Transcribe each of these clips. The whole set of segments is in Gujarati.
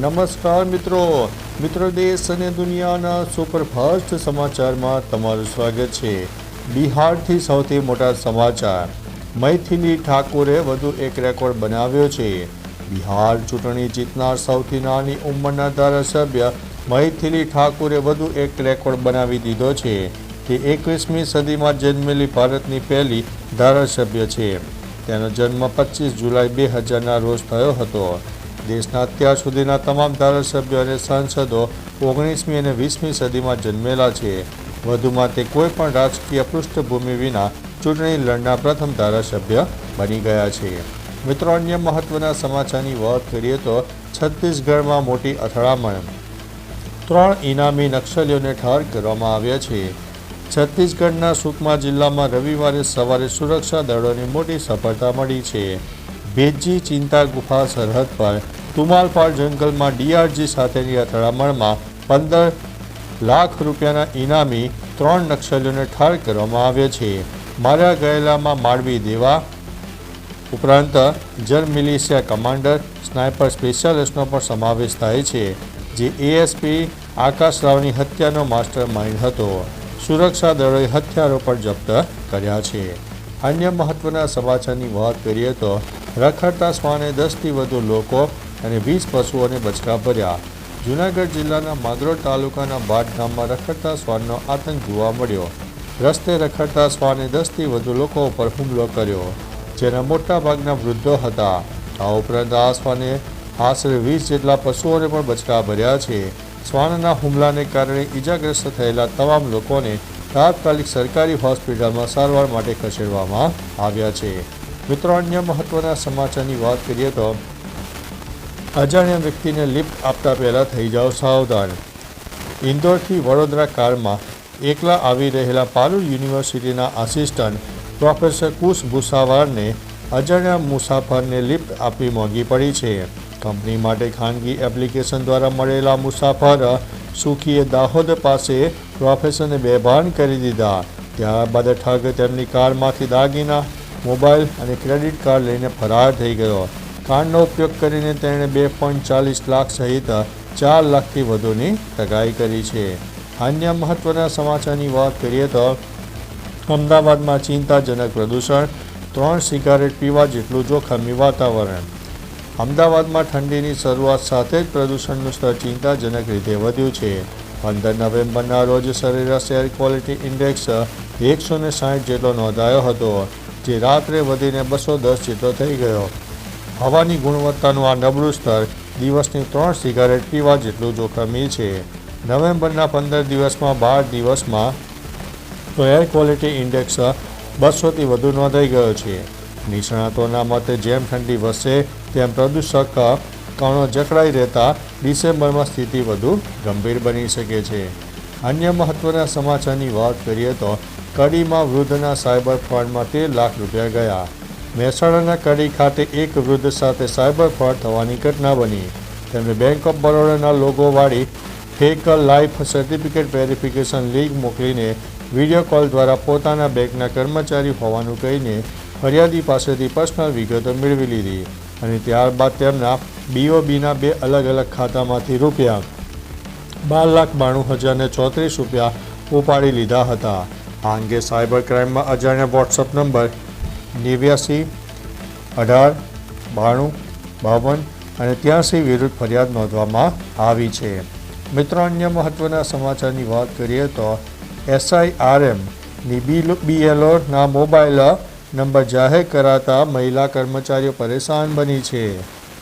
નમસ્કાર મિત્રો. મિત્રો દેશ અને દુનિયાના સુપરફાસ્ટ સમાચારમાં તમારું સ્વાગત છે. બિહારથી સૌથી મોટા સમાચાર. મૈથિલી ઠાકોરે વધુ એક રેકોર્ડ બનાવ્યો છે. બિહાર ચૂંટણી જીતનાર સૌથી નાની ઉંમરના ધારાસભ્ય મૈથિલી ઠાકુરે વધુ એક રેકોર્ડ બનાવી દીધો છે તે એકવીસમી સદીમાં જન્મેલી ભારતની પહેલી ધારાસભ્ય છે. તેનો જન્મ પચીસ જુલાઈ બે હજારના રોજ થયો હતો. દેશના અત્યાર સુધીના તમામ ધારાસભ્યો અને સાંસદો ઓગણીસમી અને વીસમી સદીમાં જન્મેલા છે. વધુમાં તે કોઈ પણ રાજકીય પૃષ્ઠભૂમિ વિના ચૂંટણી લડનાર પ્રથમ ધારાસભ્ય બની ગયા છે. મિત્રો, અન્ય મહત્વના સમાચારની વાત કરીએ તો છત્તીસગઢમાં મોટી અથડામણ. ત્રણ ઇનામી નક્સલીઓને ઠાર કરવામાં આવ્યા છે. છત્તીસગઢના સુકમા જિલ્લામાં રવિવારે સવારે સુરક્ષા દળોની મોટી સફળતા મળી છે. ભેજી ચિંતા ગુફા સરહદ પર તુમાલપાડ જંગલમાં ડીઆરજી સાથેની અથડામણમાં પંદર લાખ રૂપિયાના ઇનામી ત્રણ નક્સલીઓને ઠાર કરવામાં આવ્યા છે. માર્યા ગયેલામાં માળવી દેવા ઉપરાંત જર મિલિશિયા કમાન્ડર સ્નાઇપર સ્પેશિયાલિસ્ટનો પણ સમાવેશ થાય છે, જે એએસપી આકાશ રાવની હત્યાનો માસ્ટર માઇન્ડ હતો. સુરક્ષા દળોએ હથિયારો પણ જપ્ત કર્યા છે. અન્ય મહત્વના સમાચારની વાત કરીએ તો રખડતા શ્વાને દસથી વધુ લોકો અને વીસ પશુઓને બચકા ભર્યા. જૂનાગઢ જિલ્લાના માગરોળ તાલુકાના બાટ ગામમાં રખડતા શ્વાનનો આતંક જોવા મળ્યો. રસ્તે રખડતા શ્વાને દસથી વધુ લોકો ઉપર હુમલો કર્યો, જેના મોટા ભાગના વૃદ્ધો હતા. આ ઉપરાંત આ શ્વાને આશરે વીસ જેટલા પશુઓને પણ બચકા ભર્યા છે. શ્વાનના હુમલાને કારણે ઈજાગ્રસ્ત થયેલા તમામ લોકોને તાત્કાલિક સરકારી હોસ્પિટલમાં સારવાર માટે ખસેડવામાં આવ્યા છે. મિત્રો, અન્ય મહત્વના સમાચારની વાત કરીએ તો અજાણ્યા વ્યક્તિને લિફ્ટ આપતા પહેલાં થઈ જાઓ સાવધાન. ઇન્દોરથી વડોદરા કારમાં એકલા આવી રહેલા પાલુર યુનિવર્સિટીના આસિસ્ટન્ટ પ્રોફેસર કુશ ભૂસાવારને અજાણ્યા મુસાફરને લિફ્ટ આપવી મોંઘી પડી છે. કંપની માટે ખાનગી એપ્લિકેશન દ્વારા મળેલા મુસાફર સુખીએ દાહોદ પાસે પ્રોફેસરને બેભાન કરી દીધા. ત્યારબાદ ઠગ તેમની કારમાંથી દાગીના, મોબાઈલ અને ક્રેડિટ કાર્ડ લઈને ફરાર થઈ ગયો. કાર્ડનો ઉપયોગ કરીને તેણે બે પોઈન્ટ ચાલીસ લાખ સહિત ચાર લાખથી વધુની ઠગાઈ કરી છે. અન્ય મહત્વના સમાચારની વાત કરીએ તો, અમદાવાદમાં ચિંતાજનક પ્રદૂષણ, ત્રણ સિગારેટ પીવા જેટલું જોખમી વાતાવરણ. અમદાવાદમાં ઠંડીની શરૂઆત સાથે જ પ્રદૂષણનું સ્તર ચિંતાજનક રીતે વધ્યું છે. પંદર નવેમ્બરના રોજ સરેરાશ એર ક્વોલિટી ઇન્ડેક્સ એકસો ને સાઠ જેટલો નોંધાયો હતો, જે રાત્રે વધીને બસો દસ જેટલો થઈ ગયો. હવાની ગુણવત્તાનું આ નબળું સ્તર દિવસની ત્રણ સિગારેટ પીવા જેટલું જોખમી છે. નવેમ્બરના પંદર દિવસમાં બાર દિવસમાં તો એર ક્વોલિટી ઇન્ડેક્સ બસોથી વધુ નોંધાઈ ગયો છે. નિષ્ણાતોના મતે જેમ ઠંડી વધશે, તેમ પ્રદૂષક કણો જકડાઈ રહેતા ડિસેમ્બરમાં સ્થિતિ વધુ ગંભીર બની શકે છે. અન્ય મહત્વના સમાચારની વાત કરીએ તો કડીમાં વૃદ્ધના સાયબર ફ્રોડમાં તેર લાખ રૂપિયા ગયા. મહેસાણાના કડી ખાતે એક વૃદ્ધ સાથે સાયબર ફ્રોડ થવાની ઘટના બની. તેમણે બેંક ઓફ બરોડાના લોગોવાળી fake life certificate verification link મોકલીને વીડિયો કોલ દ્વારા પોતાના બેંકના કર્મચારી હોવાનું કહીને ફરિયાદી પાસેથી પર્સનલ વિગતો મેળવી લીધી અને ત્યારબાદ તેમના બીઓબીના બે અલગ અલગ ખાતામાંથી રૂપિયા બાર લાખ બાણું હજારને ચોત્રીસ રૂપિયા ઉપાડી લીધા હતા. આ અંગે સાયબર ક્રાઇમમાં અજાણ્યા વોટ્સઅપ નંબર નેવ્યાસી, અઢાર, બાણું, બાવન અને ત્યાંસી વિરુદ્ધ ફરિયાદ નોંધવામાં આવી છે. મિત્રો, અન્ય મહત્ત્વના સમાચારની વાત કરીએ તો એસઆઈઆરએમની બી બીએલઓના મોબાઈલ નંબર જાહેર કરાતા મહિલા કર્મચારીઓ પરેશાન બની છે.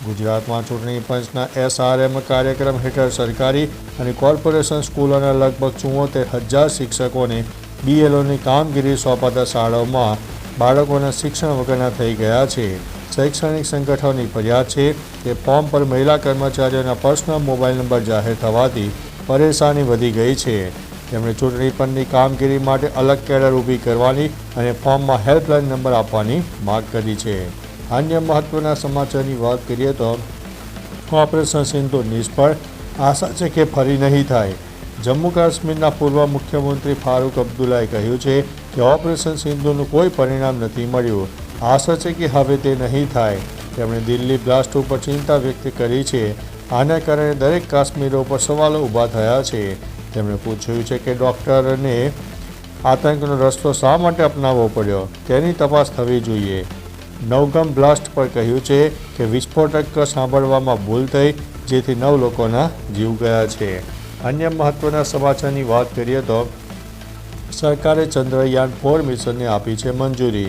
ગુજરાતમાં ચૂંટણી પંચના એસઆરએમ કાર્યક્રમ હેઠળ સરકારી અને કોર્પોરેશન સ્કૂલોના લગભગ ચુમ્મોતેર હજાર શિક્ષકોને બીએલઓની કામગીરી સોંપાતા શાળાઓમાં બાળકોના શિક્ષણ વગરના થઈ ગયા છે. શૈક્ષણિક સંગઠનોની ફરિયાદ છે કે ફોર્મ પર મહિલા કર્મચારીઓના પર્સનલ મોબાઈલ નંબર જાહેર થવાથી પરેશાની વધી ગઈ છે. તેમણે ચૂંટણી પંચની કામગીરી માટે અલગ કેડર ઊભી કરવાની અને ફોર્મમાં હેલ્પલાઇન નંબર આપવાની માગ કરી છે. અન્ય મહત્વના સમાચારની વાત કરીએ તો ઓપરેશન સિંધુ નિષ્ફળ, આશા છે કે ફરી નહીં થાય. જમ્મુ કાશ્મીરના પૂર્વ મુખ્યમંત્રી ફારૂક અબ્દુલ્લાએ કહ્યું છે કે ઓપરેશન સિંધુનું કોઈ પરિણામ નથી મળ્યું. આશા છે કે હવે તે નહીં થાય. તેમણે દિલ્હી બ્લાસ્ટ ઉપર ચિંતા વ્યક્ત કરી છે. આને કારણે દરેક કાશ્મીરો પર સવાલો ઊભા થયા છે. તેમણે પૂછ્યું છે કે ડૉક્ટરને આતંકનો રસ્તો શા માટે અપનાવવો પડ્યો? તેની તપાસ થવી જોઈએ. નવગમ બ્લાસ્ટ પર કહ્યું છે કે વિસ્ફોટક સાંભળવામાં ભૂલ થઈ, જેથી નવ લોકોના જીવ ગયા છે. અન્ય મહત્વના સમાચારની વાત કરીએ તો સરકારે ચંદ્રયાન ફોર મિશનને આપી છે મંજૂરી.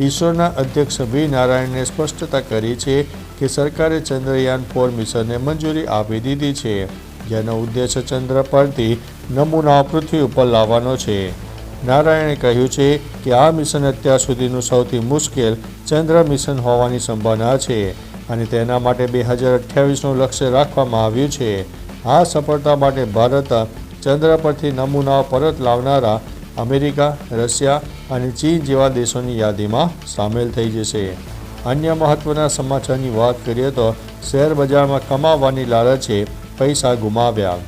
ઇસરોના અધ્યક્ષ વી નારાયણને સ્પષ્ટતા કરી છે કે સરકારે ચંદ્રયાન ફોર મિશનને મંજૂરી આપી દીધી છે. જેનો ઉદ્દેશ ચંદ્ર પરથી નમૂનાઓ પૃથ્વી ઉપર લાવવાનો છે. નારાયણે કહ્યું છે કે આ મિશન અત્યાર સુધીનું સૌથી મુશ્કેલ ચંદ્ર મિશન હોવાની સંભાવના છે અને તેના માટે બે હજાર અઠ્યાવીસનું લક્ષ્ય રાખવામાં આવ્યું છે. આ સફળતા માટે ભારત ચંદ્ર પરથી નમૂનાઓ પરત લાવનારા અમેરિકા, રશિયા અને ચીન જેવા દેશોની યાદીમાં સામેલ થઈ જશે. અન્ય મહત્વના સમાચારની વાત કરીએ તો શેર બજારમાં કમાવાની લાલચે પૈસા ગુમાવ્યા.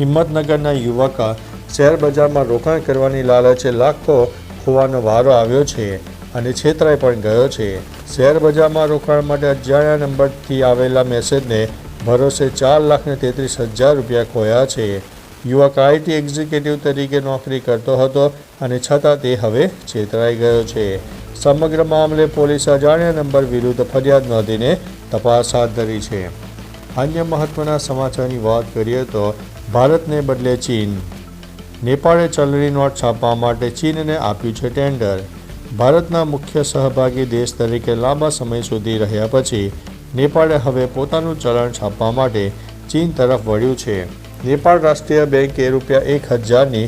હિંમતનગરના યુવક શેર બજારમાં રોકાણ કરવાની લાલચે લાખો ખોવાનો વારો આવ્યો છે અને છેતરાઈ પણ ગયો છે. શેર બજારમાં રોકાણ માટે અજાણ્યા નંબરથી આવેલા મેસેજને ભરોસે ચાર લાખને તેત્રીસ હજાર રૂપિયા ખોયા છે. યુવક આઈટી એક્ઝિક્યુટિવ તરીકે નોકરી કરતો હતો અને છતાં તે હવે છેતરાઈ ગયો છે. સમગ્ર મામલે પોલીસે અજાણ્યા નંબર વિરુદ્ધ ફરિયાદ નોંધીને તપાસ હાથ ધરી છે. અન્ય મહત્વના સમાચારની વાત કરીએ તો ભારતને બદલે ચીન. નેપાળે ચલણી નોટ છાપવા માટે ચીનને આપ્યું છે ટેન્ડર. ભારતના મુખ્ય સહભાગી દેશ તરીકે લાંબા સમય સુધી રહ્યા પછી નેપાળે હવે પોતાનું ચલણ છાપવા માટે ચીન તરફ વળ્યું છે. નેપાળ રાષ્ટ્રીય બેંકે રૂપિયા એક હજારની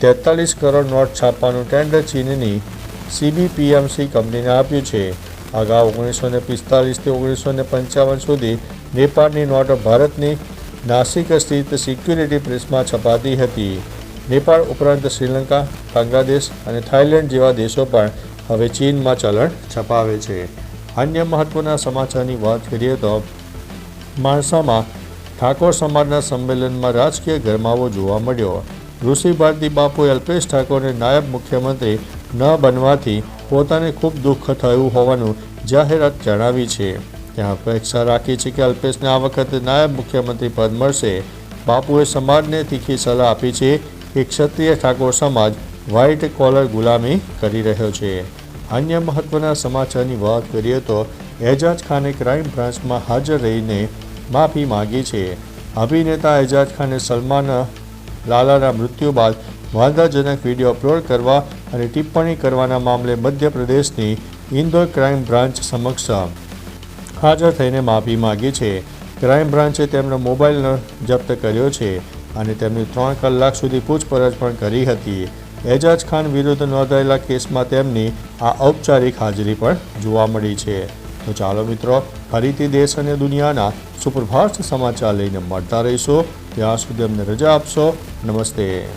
તેતાલીસ કરોડ નોટ છાપવાનું ટેન્ડર ચીનની સીબીપીએમસી કંપનીને આપ્યું છે. અગાઉ ઓગણીસો ને પિસ્તાલીસથી ઓગણીસો ને પંચાવન સુધી નેપાળની નોટ ભારતની નાસિક સ્થિત સિક્યુરિટી પ્રેસમાં છપાતી હતી. નેપાળ ઉપરાંત શ્રીલંકા, બાંગ્લાદેશ અને થાઇલેન્ડ જેવા દેશો પણ હવે ચીનમાં ચલણ છપાવે છે. અન્ય મહત્વના સમાચારની વાત કરીએ તો માણસામાં ઠાકોર સમાજના સંમેલનમાં રાજકીય ગરમાવો જોવા મળ્યો. ઋષિ ભારતી બાપુએ અલ્પેશ ઠાકોરને નાયબ મુખ્યમંત્રી ન બનવાથી પોતાને ખૂબ દુઃખ થયું હોવાનું જાહેરાત જણાવી છે. ત્યાં અપેક્ષા રાખી છે કે અલ્પેશને આ વખતે નાયબ મુખ્યમંત્રી પદ મળશે. બાપુએ સમાજને તીખી સલાહ આપી છે કે ક્ષત્રિય ઠાકોર સમાજ વ્હાઇટ કોલર ગુલામી કરી રહ્યો છે. અન્ય મહત્વના સમાચારની વાત કરીએ તો એજાજ ખાને ક્રાઇમ બ્રાન્ચમાં હાજર રહીને માફી માંગી છે. અભિનેતા એજાજ ખાને સલમાન લાલાના મૃત્યુ બાદ વાંધાજનક વીડિયો અપલોડ કરવા અને ટિપ્પણી કરવાના મામલે મધ્યપ્રદેશની ઇન્દોર ક્રાઇમ બ્રાન્ચ સમક્ષ હાજર થઈને માફી માંગી છે. ક્રાઇમ બ્રાન્ચે તેમનો મોબાઈલ જપ્ત કર્યો છે અને તેમની ત્રણ કલાક સુધી પૂછપરછ પણ કરી હતી. એજાજ ખાન વિરુદ્ધ નોંધાયેલા કેસમાં તેમની આ ઔપચારિક હાજરી પણ જોવા મળી છે. તો ચાલો મિત્રો, ફરીથી દેશ અને દુનિયાના સુપરફાસ્ટ સમાચાર લઈને મળતા રહીશો. ત્યાં સુધી અમને રજા આપશો. નમસ્તે.